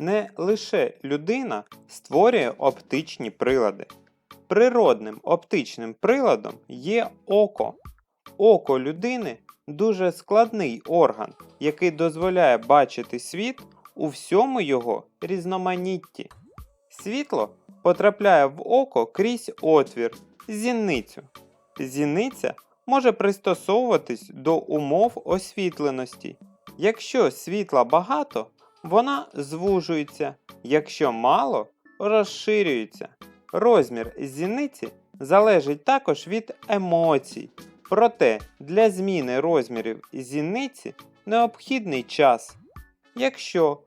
Не лише людина створює оптичні прилади. Природним оптичним приладом є око. Око людини дуже складний орган, який дозволяє бачити світ у всьому його різноманітті. Світло потрапляє в око крізь отвір, зіницю. Зіниця може пристосовуватись до умов освітленості. Якщо світла багато, вона звужується, якщо мало, розширюється. Розмір зіниці залежить також від емоцій. Проте для зміни розмірів зіниці необхідний час. Якщо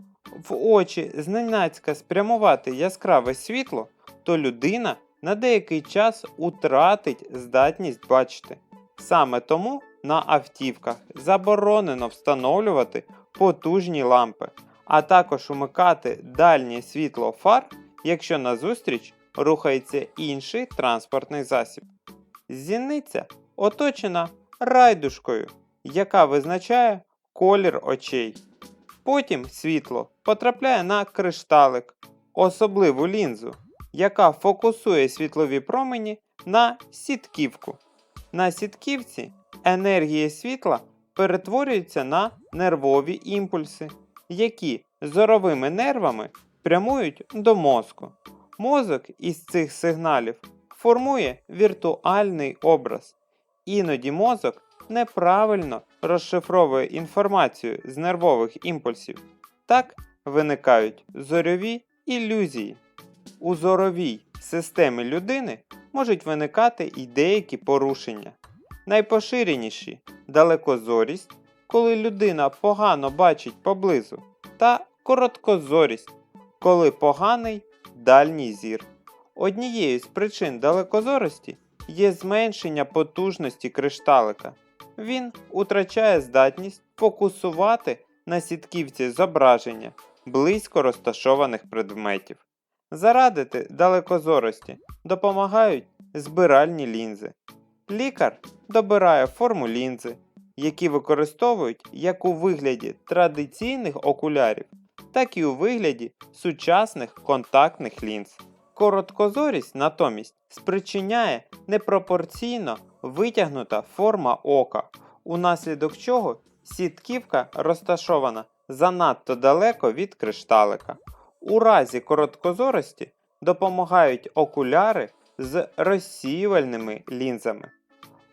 в очі зненацька спрямувати яскраве світло, то людина на деякий час утратить здатність бачити. Саме тому на автівках заборонено встановлювати потужні лампи, а також умикати дальнє світло фар, якщо назустріч рухається інший транспортний засіб. Зіниця оточена райдушкою, яка визначає колір очей. Потім світло потрапляє на кришталик, особливу лінзу, яка фокусує світлові промені на сітківку. На сітківці енергія світла перетворюється на нервові імпульси, які зоровими нервами прямують до мозку. Мозок із цих сигналів формує віртуальний образ. Іноді мозок неправильно розшифровує інформацію з нервових імпульсів. Так виникають зорові ілюзії. У зоровій системі людини можуть виникати і деякі порушення. Найпоширеніші далекозорість, коли людина погано бачить поблизу, та короткозорість, коли поганий дальній зір. Однією з причин далекозорості є зменшення потужності кришталика. Він утрачає здатність фокусувати на сітківці зображення близько розташованих предметів. Зарадити далекозорості допомагають збиральні лінзи. Лікар добирає форму лінзи, які використовують як у вигляді традиційних окулярів, так і у вигляді сучасних контактних лінз. Короткозорість натомість спричиняє непропорційно витягнута форма ока, унаслідок чого сітківка розташована занадто далеко від кришталика. У разі короткозорості допомагають окуляри з розсіювальними лінзами.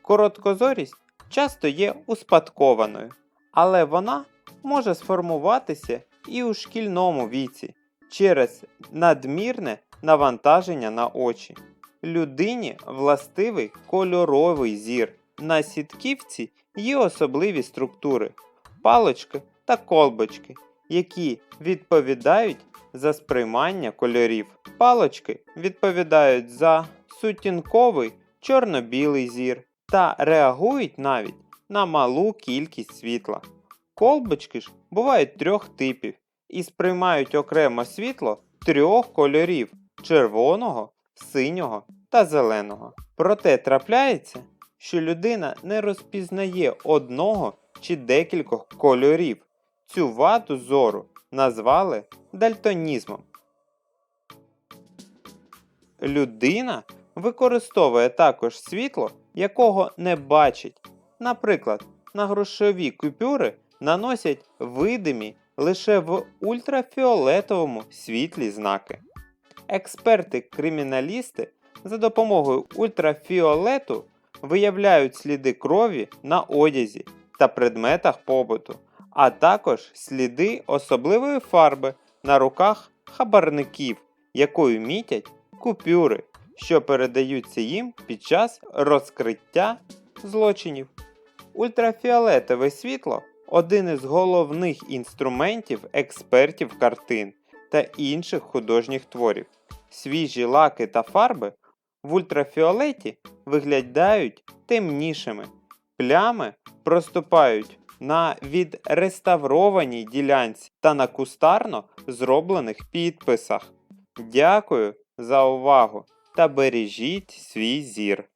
Короткозорість часто є успадкованою, але вона може сформуватися і у шкільному віці через надмірне навантаження на очі. Людині властивий кольоровий зір. На сітківці є особливі структури палочки та колбочки, які відповідають за сприймання кольорів. Палочки відповідають за сутінковий чорно-білий зір та реагують навіть на малу кількість світла. Колбочки ж бувають трьох типів і сприймають окремо світло трьох кольорів червоного, синього та зеленого. Проте трапляється, що людина не розпізнає одного чи декількох кольорів. Цю ваду зору назвали дальтонізмом. Людина використовує також світло, якого не бачить. Наприклад, на грошові купюри наносять видимі лише в ультрафіолетовому світлі знаки. Експерти-криміналісти за допомогою ультрафіолету виявляють сліди крові на одязі та предметах побуту, а також сліди особливої фарби на руках хабарників, якою мітять купюри, що передаються їм під час розкриття злочинів. Ультрафіолетове світло один із головних інструментів експертів картин та інших художніх творів. Свіжі лаки та фарби в ультрафіолеті виглядають темнішими. Плями проступають на відреставрованій ділянці та на кустарно зроблених підписах. Дякую за увагу та бережіть свій зір.